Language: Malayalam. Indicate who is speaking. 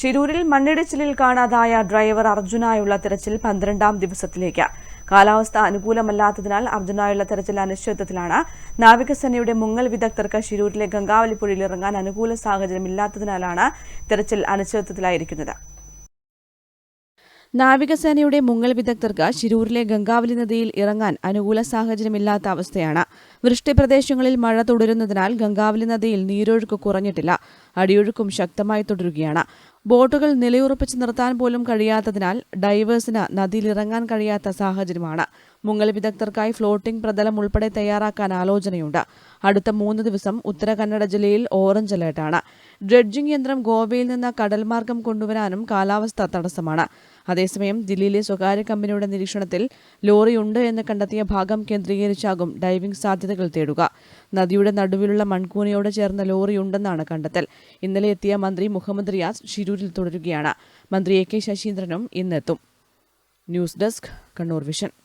Speaker 1: ഷിരൂരിൽ മണ്ണിടിച്ചിലിൽ കാണാതായ ഡ്രൈവർ അർജുനായുള്ള തിരച്ചിൽ പന്ത്രണ്ടാം ദിവസത്തിലേക്ക്. കാലാവസ്ഥ അനുകൂലമല്ലാത്തതിനാൽ അർജുനായുള്ള തെരച്ചിൽ അനിശ്ചിതത്വത്തിലാണ്. നാവികസേനയുടെ മുങ്ങൽ വിദഗ്ധർക്ക് ഷിരൂരിലെ ഗംഗാവലിപ്പുഴയിൽ ഇറങ്ങാൻ അനുകൂല സാഹചര്യമില്ലാത്തതിനാലാണ് തെരച്ചിൽ അനിശ്ചിതത്വത്തിലായിരിക്കുന്നത്. നാവികസേനയുടെ മുങ്ങൽ വിദഗ്ധർക്ക് ശിരൂരിലെ ഗംഗാവലി നദിയിൽ ഇറങ്ങാൻ അനുകൂല സാഹചര്യമില്ലാത്ത അവസ്ഥയാണ്. വൃഷ്ടിപ്രദേശങ്ങളിൽ മഴ തുടരുന്നതിനാൽ ഗംഗാവലി നദിയിൽ നീരൊഴുക്ക് കുറഞ്ഞിട്ടില്ല. അടിയൊഴുക്കും ശക്തമായി തുടരുകയാണ്. ബോട്ടുകൾ നിലയുറപ്പിച്ച് നിർത്താൻ പോലും കഴിയാത്തതിനാൽ ഡൈവേഴ്സിന് നദിയിലിറങ്ങാൻ കഴിയാത്ത സാഹചര്യമാണ്. മുങ്ങൽ വിദഗ്ധർക്കായി ഫ്ലോട്ടിംഗ് പ്രതലം ഉൾപ്പെടെ തയ്യാറാക്കാൻ ആലോചനയുണ്ട്. അടുത്ത മൂന്ന് ദിവസം ഉത്തര കന്നഡ ജില്ലയിൽ ഓറഞ്ച് അലേർട്ടാണ്. ഡ്രഡ്ജിംഗ് യന്ത്രം ഗോവയിൽ നിന്ന് കടൽമാർഗം കൊണ്ടുവരാനും കാലാവസ്ഥ തടസ്സമാണ്. അതേസമയം ദില്ലിയിലെ സ്വകാര്യ കമ്പനിയുടെ നിരീക്ഷണത്തിൽ ലോറിയുണ്ട് എന്ന് കണ്ടെത്തിയ ഭാഗം കേന്ദ്രീകരിച്ചാകും ഡൈവിംഗ് സാധ്യതകൾ തേടുക. നദിയുടെ നടുവിലുള്ള മൺകൂനയോട് ചേർന്ന ലോറിയുണ്ടെന്നാണ് കണ്ടെത്തൽ. ഇന്നലെ എത്തിയ മന്ത്രി മുഹമ്മദ് റിയാസ് ഷിരൂരിൽ തുടരുകയാണ്. മന്ത്രി എ കെ ശശീന്ദ്രനും ഇന്നെത്തും. News desk Kannur vision.